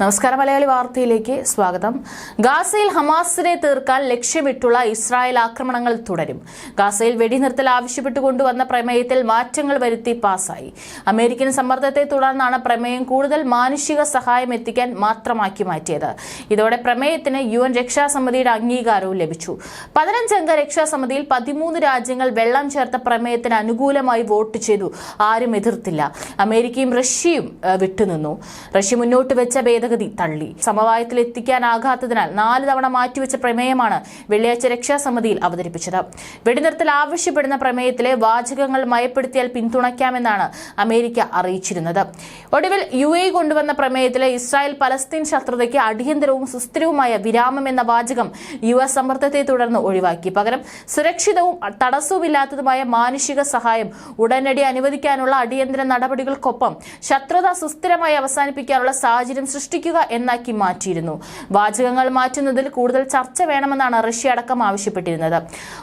നമസ്കാരം മലയാളി വാർത്തയിലേക്ക് സ്വാഗതം. ഗാസയിൽ ഹമാസിനെ തീർക്കാൻ ലക്ഷ്യമിട്ടുള്ള ഇസ്രായേൽ ആക്രമണങ്ങൾ തുടരും. ഗാസയിൽ വെടിനിർത്തൽ ആവശ്യപ്പെട്ടു കൊണ്ടുവന്ന പ്രമേയത്തിൽ മാറ്റങ്ങൾ വരുത്തി പാസായി. അമേരിക്കൻ സമ്മർദ്ദത്തെ തുടർന്നാണ് പ്രമേയം കൂടുതൽ മാനുഷിക സഹായം എത്തിക്കാൻ മാത്രമാക്കി മാറ്റിയത്. ഇതോടെ പ്രമേയത്തിന് യു എൻ രക്ഷാസമിതിയുടെ അംഗീകാരവും ലഭിച്ചു. പതിനഞ്ചംഗ രക്ഷാസമിതിയിൽ പതിമൂന്ന് രാജ്യങ്ങൾ വെള്ളം ചേർത്ത പ്രമേയത്തിന് അനുകൂലമായി വോട്ട് ചെയ്തു. ആരും എതിർത്തില്ല. അമേരിക്കയും റഷ്യയും വിട്ടുനിന്നു. റഷ്യ മുന്നോട്ട് വെച്ച ഭേദഗതി തള്ളി. സമവായത്തിൽ എത്തിക്കാനാകാത്തതിനാൽ നാല് തവണ മാറ്റിവെച്ച പ്രമേയമാണ് വെള്ളിയാഴ്ച രക്ഷാസമിതിയിൽ അവതരിപ്പിച്ചത്. വെടിനിർത്തൽ ആവശ്യപ്പെടുന്ന പ്രമേയത്തിലെ വാചകങ്ങൾ മയപ്പെടുത്തിയാൽ പിന്തുണയ്ക്കാമെന്നാണ് അമേരിക്ക അറിയിച്ചിരുന്നത്. ഒടുവിൽ യു എ കൊണ്ടുവന്ന പ്രമേയത്തിലെ ഇസ്രായേൽ പലസ്തീൻ ശത്രുതയ്ക്ക് അടിയന്തരവും സുസ്ഥിരവുമായ വിരാമം എന്ന വാചകം യു എസ് സമ്മർദ്ദത്തെ തുടർന്ന് ഒഴിവാക്കി. പകരം സുരക്ഷിതവും തടസ്സവുമില്ലാത്തതുമായ മാനുഷിക സഹായം ഉടനടി അനുവദിക്കാനുള്ള അടിയന്തര നടപടികൾക്കൊപ്പം ശത്രുത സുസ്ഥിരമായി അവസാനിപ്പിക്കാനുള്ള സാഹചര്യം സൃഷ്ടിക്കുക എന്നാക്കി മാറ്റിയിരുന്നു. വാചകങ്ങൾ മാറ്റുന്നതിൽ കൂടുതൽ ചർച്ച വേണമെന്നാണ് റഷ്യ അടക്കം ആവശ്യപ്പെട്ടിരുന്നത്.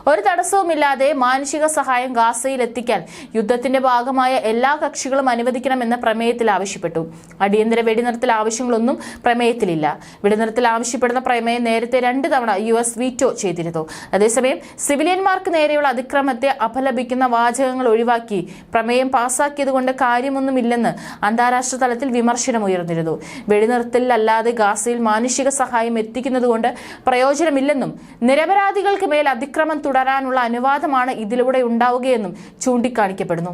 ഒരു തടസ്സവുമില്ലാതെ മാനുഷിക സഹായം ഗാസയിൽ എത്തിക്കാൻ യുദ്ധത്തിന്റെ ഭാഗമായ എല്ലാ കക്ഷികളും അനുവദിക്കണമെന്ന് പ്രമേയത്തിൽ ആവശ്യപ്പെട്ടു. അടിയന്തര വെടിനിർത്തൽ ആവശ്യങ്ങളൊന്നും പ്രമേയത്തിലില്ല. വെടിനിർത്തൽ ആവശ്യപ്പെടുന്ന പ്രമേയം നേരത്തെ രണ്ട് തവണ യു എസ് വീറ്റോ ചെയ്തിരുന്നു. അതേസമയം സിവിലിയന്മാർക്ക് നേരെയുള്ള അതിക്രമത്തെ അപലപിക്കുന്ന വാചകങ്ങൾ ഒഴിവാക്കി പ്രമേയം പാസാക്കിയതുകൊണ്ട് കാര്യമൊന്നുമില്ലെന്ന് അന്താരാഷ്ട്ര തലത്തിൽ വിമർശനം വിമർശനമുയർന്നിരുന്നു വെടിനിർത്തലിലല്ലാതെ ഗാസയിൽ മാനുഷിക സഹായം എത്തിക്കുന്നതുകൊണ്ട് പ്രയോജനമില്ലെന്നും നിരപരാധികൾക്ക് മേൽ അതിക്രമം തുടരാനുള്ള അനുവാദമാണ് ഇതിലൂടെ ഉണ്ടാവുകയെന്നും ചൂണ്ടിക്കാണിക്കപ്പെടുന്നു.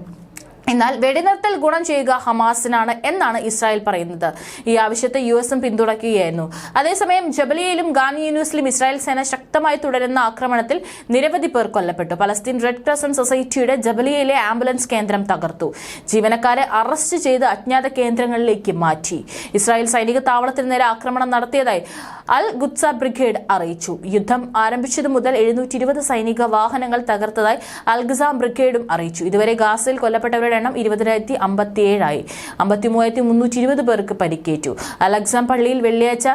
എന്നാൽ വെടിനിർത്തൽ ഗുണം ചെയ്യുക ഹമാസിനാണ് എന്നാണ് ഇസ്രായേൽ പറയുന്നത്. ഈ ആവശ്യത്തെ യു എസും പിന്തുണയ്ക്കുകയായിരുന്നു. അതേസമയം ജബലിയയിലും ഗാനി യൂണിവേഴ്സിലും ഇസ്രായേൽ സേന ശക്തമായി തുടരുന്ന ആക്രമണത്തിൽ നിരവധി പേർ കൊല്ലപ്പെട്ടു. പലസ്തീൻ റെഡ് ക്രസന്റ് സൊസൈറ്റിയുടെ ജബലിയയിലെ ആംബുലൻസ് കേന്ദ്രം തകർത്തു. ജീവനക്കാരെ അറസ്റ്റ് ചെയ്ത് അജ്ഞാത കേന്ദ്രങ്ങളിലേക്ക് മാറ്റി. ഇസ്രായേൽ സൈനിക താവളത്തിന് നേരെ ആക്രമണം നടത്തിയതായി അൽ ഗുത്സ ബ്രിഗേഡ് അറിയിച്ചു. യുദ്ധം ആരംഭിച്ചതു മുതൽ എഴുന്നൂറ്റി സൈനിക വാഹനങ്ങൾ തകർത്തതായി അൽ അൽഗസാം ബ്രിഗേഡും അറിയിച്ചു. ഇതുവരെ ഗാസയിൽ കൊല്ലപ്പെട്ടവരുടെ എണ്ണം ഇരുപതിനായിരത്തി അമ്പത്തിയേഴായി അമ്പത്തി മൂവായിരത്തി മുന്നൂറ്റി ഇരുപത് പേർക്ക് പരിക്കേറ്റു. അലക്സാം പള്ളിയിൽ വെള്ളിയാഴ്ച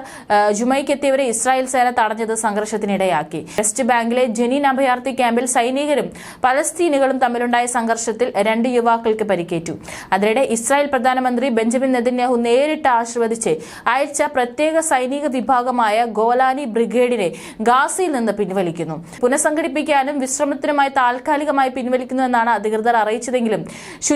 ജുമൈക്കെത്തിയവരെ ഇസ്രായേൽ സേന തടഞ്ഞത് സംഘർഷത്തിനിടയാക്കി. വെസ്റ്റ് ബാങ്കിലെ ജനീൻ അഭയാർത്ഥി ക്യാമ്പിൽ സൈനികരും പലസ്തീനുകളും തമ്മിലുണ്ടായ സംഘർഷത്തിൽ രണ്ട് യുവാക്കൾക്ക് പരിക്കേറ്റു. അതിനിടെ ഇസ്രായേൽ പ്രധാനമന്ത്രി ബെഞ്ചമിൻ നെതന്യാഹു നേരിട്ട് ആശീർവദിച്ച് അയച്ച പ്രത്യേക സൈനിക വിഭാഗമായ ഗോലാനി ബ്രിഗേഡിനെ ഗാസയിൽ നിന്ന് പിൻവലിക്കുന്നു. പുനഃസംഘടിപ്പിക്കാനും വിശ്രമത്തിനുമായി താൽക്കാലികമായി പിൻവലിക്കുന്നുവെന്നാണ് അധികൃതർ അറിയിച്ചതെങ്കിലും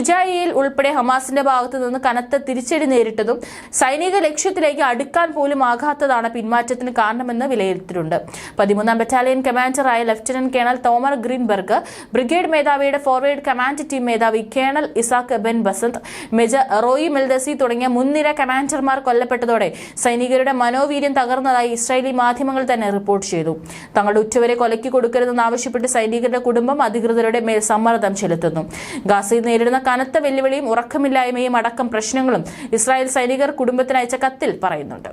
ഷുജായിയിൽ ഉൾപ്പെടെ ഹമാസിന്റെ ഭാഗത്തു നിന്ന് കനത്ത തിരിച്ചടി നേരിട്ടതും സൈനിക ലക്ഷ്യത്തിലേക്ക് അടുക്കാൻ പോലും ആകാത്തതാണ് പിന്മാറ്റത്തിന് കാരണമെന്ന് വിലയിരുത്തിയിട്ടുണ്ട്. പതിമൂന്നാം battalion കമാൻഡറായ lieutenant colonel Tomer Greenberg brigade മേധാവിയുടെ ഫോർവേഡ് കമാൻഡ് ടീം മേധാവി colonel Isaac Ben Basant major Roy മെൽദസി തുടങ്ങിയ മുൻനിര കമാൻഡർമാർ കൊല്ലപ്പെട്ടതോടെ സൈനികരുടെ മനോവീര്യം തകർന്നതായി ഇസ്രായേലി മാധ്യമങ്ങൾ തന്നെ റിപ്പോർട്ട് ചെയ്തു. തങ്ങളുടെ ഉറ്റവരെ കൊലയ്ക്ക് കൊടുക്കരുതെന്ന് ആവശ്യപ്പെട്ട് സൈനികരുടെ കുടുംബം അധികൃതരുടെ മേൽ സമ്മർദ്ദം ചെലുത്തുന്നു. ഗാസയിൽ നേരിടുന്ന കനത്ത വെല്ലുവിളിയും ഉറക്കമില്ലായ്മയും അടക്കം പ്രശ്നങ്ങളും ഇസ്രായേൽ സൈനികർ കുടുംബത്തിന് അയച്ച കത്തിൽ പറയുന്നുണ്ട്.